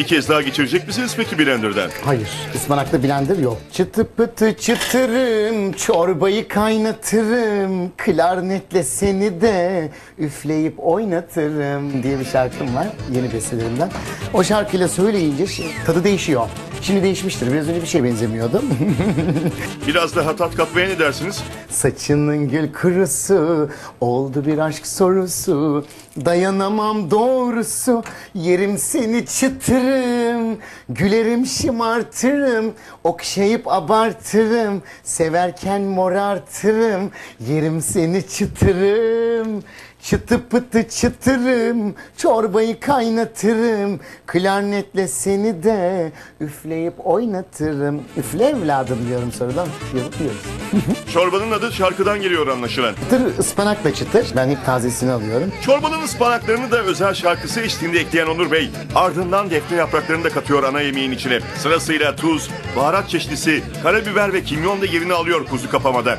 Bir kez daha geçirecek misiniz peki blenderdan? Hayır, ıspanaklı blender yok. Çıtı pıtı çıtırım, çorbayı kaynatırım. Klarnetle seni de üfleyip oynatırım diye bir şarkım var yeni bestelerimden. O şarkıyla söyleyince şey- tadı değişiyor. Şimdi değişmiştir. Biraz önce bir şey benzemiyordu. Biraz daha tat katmaya ne dersiniz? Saçının gül kurusu oldu bir aşk sorusu dayanamam doğrusu yerim seni çıtırım gülerim şımartırım okşayıp abartırım severken morartırım yerim seni çıtırım Çıtı pıtı çıtırım, çorbayı kaynatırım. Klarnetle seni de üfleyip oynatırım. Üfle evladım diyorum sonradan. Yapıyoruz. Çorbanın adı şarkıdan geliyor anlaşılan. Çıtır ıspanakla çıtır. Ben hep tazesini alıyorum. Çorbanın ıspanaklarını da özel şarkısı eşliğinde ekleyen Onur Bey, ardından defne yapraklarını da katıyor ana yemeğin içine. Sırasıyla tuz, baharat çeşnisi, karabiber ve kimyon da yerini alıyor kuzu kapamada.